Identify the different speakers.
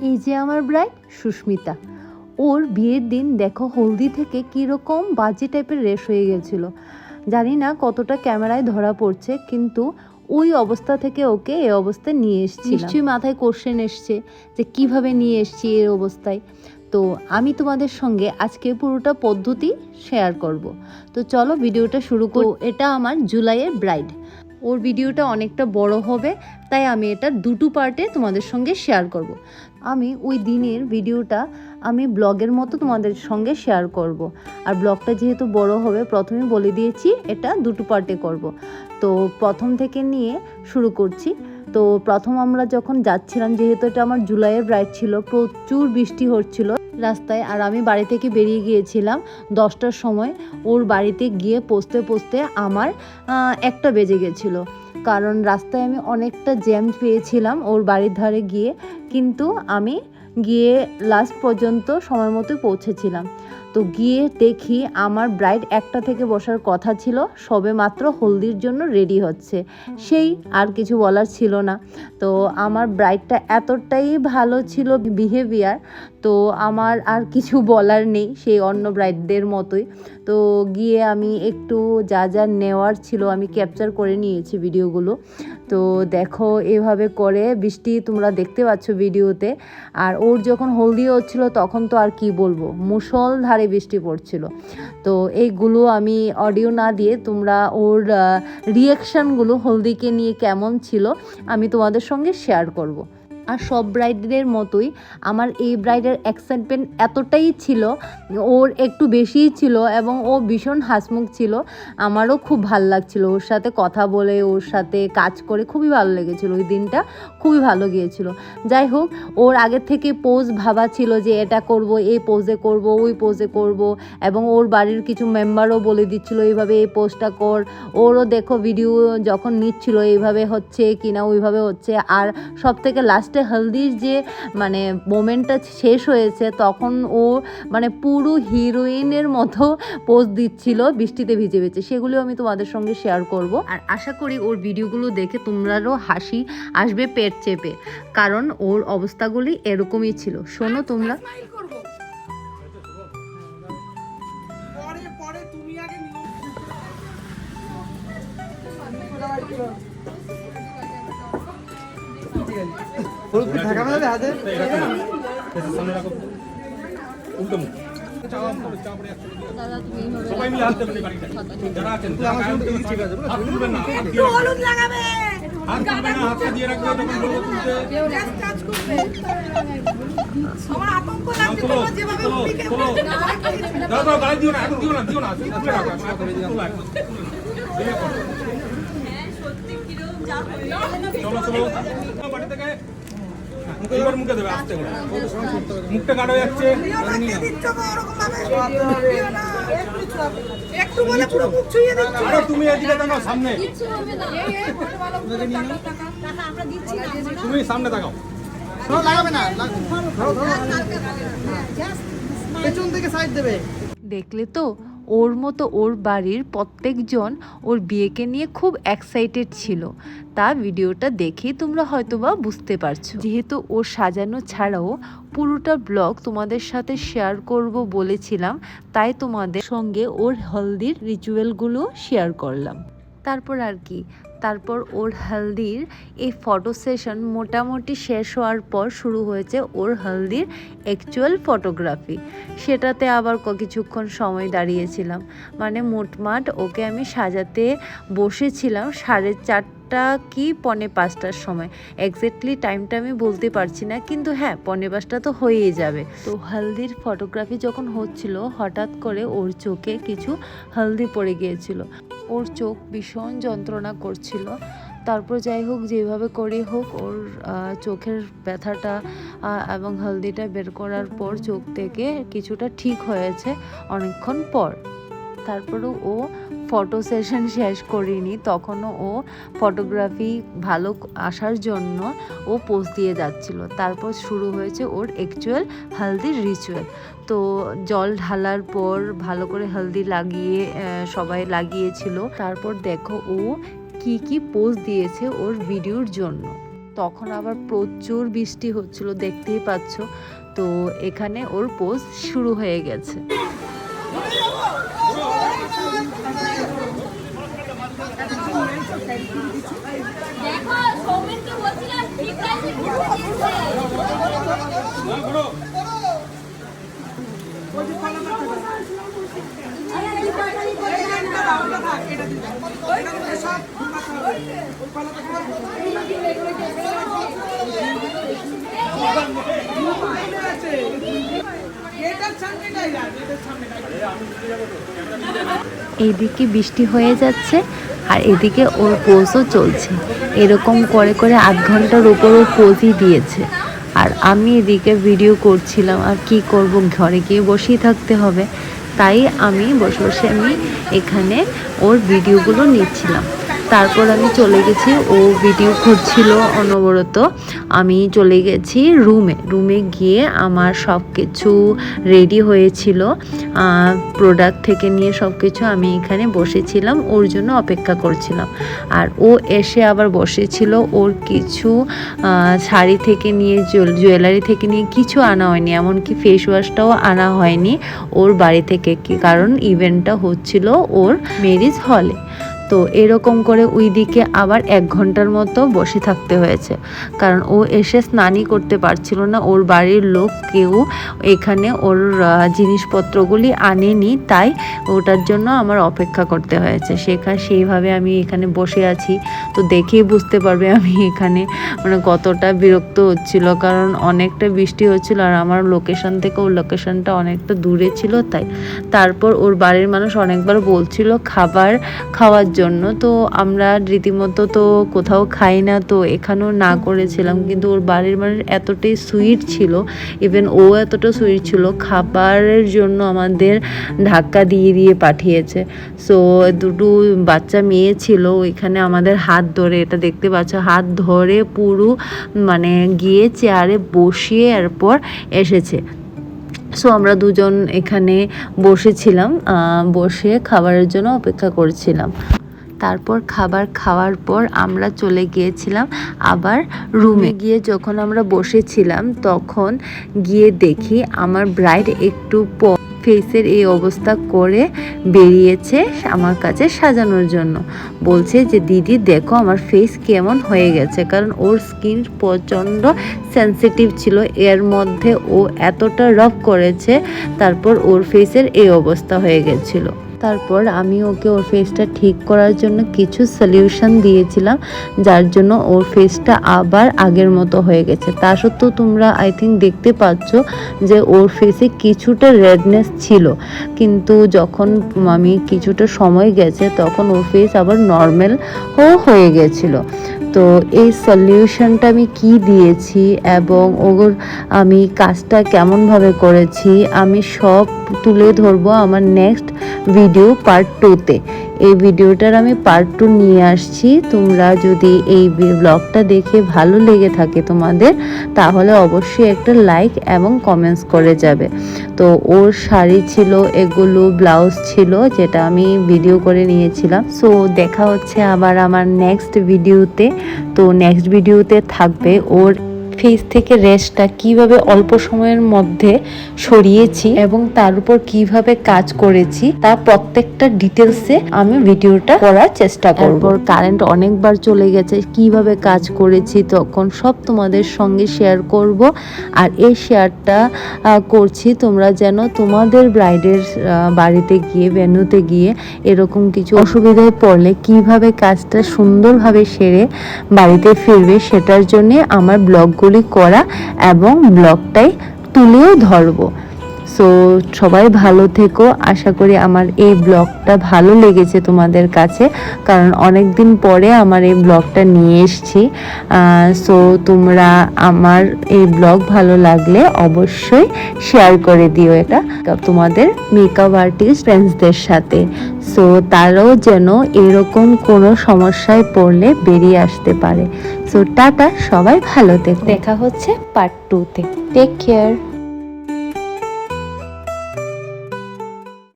Speaker 1: এই যে আমার ব্রাইড সুস্মিতা। ওর বিয়ের দিন দেখো হলদি থেকে কীরকম বাজে টাইপের রেশ হয়ে গেছিল। জানি না কতটা ক্যামেরায় ধরা পড়ছে কিন্তু ওই অবস্থা থেকে ওকে এই অবস্থায় নিয়ে এসছি নিশ্চয়ই মাথায় কোশ্চেন এসছে যে কীভাবে নিয়ে এসছি এর অবস্থায়। তো আমি তোমাদের সঙ্গে আজকে পুরোটা পদ্ধতি শেয়ার করব। তো চলো ভিডিওটা শুরু করো। এটা আমার জুলাইয়ের ব্রাইড ওর ভিডিওটা অনেকটা বড় হবে, তাই আমি এটা দুটো পার্টে তোমাদের সঙ্গে শেয়ার করব। আমি ওই দিনের ভিডিওটা আমি ব্লগের মতো তোমাদের সঙ্গে শেয়ার করব। আর ব্লগটা যেহেতু বড় হবে, প্রথমে বলে দিয়েছি এটা দুটো পার্টে করব। তো প্রথম থেকে নিয়ে শুরু করছি তো প্রথম আমরা যখন যাচ্ছিলাম, যেহেতু এটা আমার জুলাইয়ের ব্রাইড ছিল, প্রচুর বৃষ্টি হচ্ছিল রাস্তায়। আর আমি বাড়ি থেকে বেরিয়ে গিয়েছিলাম দশটার সময়। ওর বাড়িতে গিয়ে পৌঁছতে পৌঁছতে আমার একটা বেজে গেছিল। কারণ রাস্তায় আমি অনেকটা জ্যাম পেয়েছিলাম ওর বাড়ির ধারে গিয়ে। কিন্তু আমি গিয়ে লাস্ট পর্যন্ত সময় মতো পৌঁছেছিলাম। তো গিয়ে দেখি আমার ব্রাইড একটা থেকে বসার কথা ছিল, সবে মাত্র হলদির জন্য রেডি হচ্ছে। সেই আর কিছু বলার ছিল না। তো আমার ব্রাইডটা এতটাই ভালো ছিল বিহেভিয়ার তো আমার আর কিছু বলার নেই সেই অন্য ব্রাইডদের মতোই। তো গিয়ে আমি একটু যা যা নেওয়ার ছিল আমি ক্যাপচার করে নিয়েছি ভিডিওগুলো। তো দেখো এভাবে করে বৃষ্টি তোমরা দেখতে পাচ্ছ ভিডিওতে। আর ওর যখন হলদি হচ্ছিল তখন তো আর কি বলব? মুষলধারে বৃষ্টি পড়ছিল তো এইগুলো আমি অডিও না দিয়ে তোমরা ওর রিয়াকশানগুলো হলদিকে নিয়ে কেমন ছিল আমি তোমাদের সঙ্গে শেয়ার করব। আর সব ব্রাইডদের মতোই আমার এই ব্রাইডের এক্সাইটমেন্ট এতটাই ছিল, ওর একটু বেশিই ছিল এবং ও ভীষণ হাসমুখ ছিল। আমারও খুব ভালো লাগছিল, ওর সাথে কথা বলে, ওর সাথে কাজ করে খুবই ভালো লেগেছিল ওই দিনটা, খুবই ভালো গিয়েছিল। যাই হোক, ওর আগের থেকে পোজ ভাবা ছিল যে এটা করব, এই পোজে করব, ওই পোজে করব এবং ওর বাড়ির কিছু মেম্বারও বলে দিচ্ছিল, এইভাবে এই পোজটা কর। ওরও দেখো ভিডিও যখন নিচ্ছিল, এইভাবে হচ্ছে কিনা ওইভাবে হচ্ছে। আর সব থেকে লাস্টে হলদির যে মানে মোমেন্টটা শেষ হয়েছে, তখন ও মানে পুরো হিরোইনের মতো পোজ দিচ্ছিল বৃষ্টিতে ভিজে ভিজে। সেগুলো আমি তোমাদের সঙ্গে শেয়ার করব। আর আশা করি ওর ভিডিওগুলো দেখে তোমরারও হাসি আসবে, পেট চেপে। কারণ ওর অবস্থাগুলি এরকমই ছিল। শোনো তোমরা।
Speaker 2: দাও না দিও না দিও না। চলো চলো বাড়ি থেকে এইবার মুখে দেবে আস্তে করে মুখটা কাটা যাচ্ছে।
Speaker 3: একটু বলে পুরো মুখ ছুঁয়ে দিচ্ছ
Speaker 2: আরে তুমি এদিকে সামনে। তুমি সামনে তাকাও।
Speaker 4: লাগাবে না পেছন থেকে সাইড দেবে।
Speaker 1: দেখলে তো ওর মতো ওর বাড়ির প্রত্যেকজন ওর বিয়েকে নিয়ে খুব এক্সাইটেড ছিল। তা ভিডিওটা দেখেই তোমরা হয়তোবা বুঝতে পারছ। যেহেতু ওর সাজানো ছাড়াও পুরোটা ব্লগ তোমাদের সাথে শেয়ার করব বলেছিলাম, তাই তোমাদের সঙ্গে ওর হলদির রিচুয়ালগুলো শেয়ার করলাম। তারপর আর কি তারপর ওর হলদির এই ফটো সেশন মোটামুটি শেষ হওয়ার পর শুরু হয়েছে ওর হলদির অ্যাকচুয়াল ফটোগ্রাফি সেটাতে আবার ক- কিছুক্ষণ সময় দাঁড়িয়েছিলাম। মানে মোটমাট ওকে আমি সাজাতে বসেছিলাম সাড়ে চারটা কি পনে পাঁচটার সময়? এক্স্যাক্টলি টাইমটা আমি বলতে পারছি না, কিন্তু হ্যাঁ পনে পাঁচটা তো হয়েই যাবে। তো হলদির ফটোগ্রাফি যখন হচ্ছিল, হঠাৎ করে ওর চোখে কিছু হলদি পড়ে গিয়েছিল। ওর চোখ ভীষণ যন্ত্রণা করছিল। তারপর যাই হোক, যেভাবে করে হোক, ওর চোখের ব্যথাটা এবং হলদিটা বের করার পর চোখ থেকে কিছুটা ঠিক হয়েছে অনেকক্ষণ পর। তারপরেও ও ফটো সেশন শেষ করিনি, তখনও ও ফটোগ্রাফি ভালো আসার জন্য ও পোজ দিয়ে যাচ্ছিল। তারপর শুরু হয়েছে ওর অ্যাকচুয়াল হলদির রিচুয়াল তো জল ঢালার পর ভালো করে হলদি লাগিয়ে সবাই লাগিয়েছিল। তারপর দেখো ও কি কি পোজ দিয়েছে ওর ভিডিওর জন্য। তখন আবার প্রচুর বৃষ্টি হচ্ছিল, দেখতেই পাচ্ছ। তো এখানে ওর পোজ শুরু হয়ে গেছে।
Speaker 5: দেখো সৌমেনকে বলছিলাম ঠিক আছে
Speaker 3: এটার
Speaker 1: এদিকে বৃষ্টি হয়ে যাচ্ছে আর এদিকে ওর পোজও চলছে। এরকম করে করে আধ ঘণ্টার উপর ও পোজই দিয়েছে। আর আমি এদিকে ভিডিও করছিলাম, আর কি করব? ঘরে গিয়ে বসেই থাকতে হবে। তাই আমি বসে বসে আমি এখানে ওর ভিডিওগুলো নিচ্ছিলাম। তারপর আমি চলে গেছি, ও ভিডিও খুঁজছিল অনবরত। আমি চলে গেছি রুমে রুমে গিয়ে আমার সব কিছু রেডি হয়েছিল প্রোডাক্ট থেকে নিয়ে সব কিছু আমি এখানে বসেছিলাম, ওর জন্য অপেক্ষা করছিলাম। আর ও এসে আবার বসেছিল, ওর কিছু শাড়ি থেকে নিয়ে জুয়েলারি থেকে নিয়ে কিছু আনা হয়নি, এমনকি ফেস ওয়াশটাও আনা হয়নি ওর বাড়ি থেকে। কারণ ইভেন্টটা হচ্ছিল ওর ম্যারিজ হলে তো এরকম করে ওই দিকে আবার এক ঘণ্টার মতো বসে থাকতে হয়েছে। কারণ ও এসে স্নানই করতে পারছিল না, ওর বাড়ির লোক কেউ এখানে ওর জিনিসপত্রগুলি আনেনি, তাই ওটার জন্য আমার অপেক্ষা করতে হয়েছে। সেখানে সেইভাবে আমি এখানে বসে আছি। তো দেখেই বুঝতে পারবে আমি এখানে মানে কতটা বিরক্ত হচ্ছিল, কারণ অনেকটা বৃষ্টি হচ্ছিল আর আমার লোকেশন থেকে ওর লোকেশনটা অনেকটা দূরে ছিল, তাই। তারপর ওর বাড়ির মানুষ অনেকবার বলছিল, খাবার খাওয়ার জন্য। তো আমরা রীতিমতো তো কোথাও খাই না, তো এখানেও না করেছিলাম। কিন্তু ওর বাড়ির মানুষ এতটাই সুইট ছিল ইভেন ও এতটা সুইট ছিল, খাবারের জন্য আমাদের ধাক্কা দিয়ে দিয়ে পাঠিয়েছে। সো দুটো বাচ্চা মেয়ে ছিল, ওইখানে আমাদের হাত ধরে, এটা দেখতে পাচ্ছ, হাত ধরে পুরো মানে গিয়ে চেয়ারে বসিয়ে এরপর এসেছে। সো আমরা দুজন এখানে বসেছিলাম বসে খাবারের জন্য অপেক্ষা করছিলাম। তারপর খাবার খাওয়ার পর আমরা চলে গিয়েছিলাম আবার রুমে গিয়ে যখন আমরা বসেছিলাম, তখন গিয়ে দেখি আমার ব্রাইড একটু ফেসের এই অবস্থা করে বেরিয়েছে আমার কাছে সাজানোর জন্য। বলছে যে, দিদি, দেখো আমার ফেস কেমন হয়ে গেছে। কারণ ওর স্কিন প্রচণ্ড সেন্সিটিভ ছিল। এর মধ্যে ও এতটা রফ করেছে, তারপর ওর ফেসের এই অবস্থা হয়ে গেছিল। তারপর আমি ওকে ওর ফেসটা ঠিক করার জন্য কিছু সলিউশন দিয়েছিলাম, যার জন্য ওর ফেসটা আবার আগের মতো হয়ে গেছে। তা সত্ত্বেও তোমরা আই থিঙ্ক দেখতে পাচ্ছ যে ওর ফেসে কিছুটা রেডনেস ছিল। কিন্তু যখন আমি কিছুটা সময় গেছে, তখন ওর ফেস আবার নর্মাল হয়ে গেছিল। তো এই সলিউশনটা আমি কি দিয়েছি এবং ওর আমি কাজটা কেমনভাবে করেছি, আমি সব তুলে ধরবো আমার নেক্সট ভিডিও পার্ট টুতে এই ভিডিওটার আমি পার্ট টু নিয়ে আসছি। তোমরা যদি এই ব্লগটা দেখে ভালো লেগে থাকে তোমাদের, তাহলে অবশ্যই একটা লাইক এবং কমেন্টস করে যাবে। তো ওর শাড়ি ছিল, এগুলো ব্লাউজ ছিল, যেটা আমি ভিডিও করে নিয়েছিলাম। সো দেখা হচ্ছে আবার আমার নেক্সট ভিডিওতে তো। নেক্সট ভিডিওতে থাকবে ওর ফেস থেকে রেশটা কীভাবে অল্প সময়ের মধ্যে সরিয়েছি এবং তার উপর কীভাবে কাজ করেছি, তা প্রত্যেকটা ডিটেলসে আমি ভিডিওটা করার চেষ্টা করব। কারেন্ট অনেকবার চলে গেছে, কীভাবে কাজ করেছি তখন সব তোমাদের সঙ্গে শেয়ার করব। আর এই শেয়ারটা করছি তোমরা যেন তোমাদের ব্রাইডের বাড়িতে গিয়ে ভেন্যুতে গিয়ে এরকম কিছু অসুবিধায় পড়লে কীভাবে কাজটা সুন্দরভাবে সেরে বাড়িতে ফিরবে সেটার জন্য আমার ব্লগগুলি করা এবং ব্লগটাই তুলেও ধরবো। সো সবাই ভালো থেকো। আশা করি আমার এই ব্লগটা ভালো লেগেছে তোমাদের কাছে, কারণ অনেক দিন পরে আমার এই ব্লগটা নিয়ে এসছি। সো তোমরা আমার এই ব্লগ ভালো লাগলে অবশ্যই শেয়ার করে দিও এটা তোমাদের মেকআপ আর্টিস্ট ফ্রেন্ডসদের সাথে। সো তারাও যেন এরকম কোনো সমস্যায় পড়লে বেরিয়ে আসতে পারে। সো টাটা সবাই ভালো থেকো। দেখা হচ্ছে পার্ট টুতে টেক কেয়ার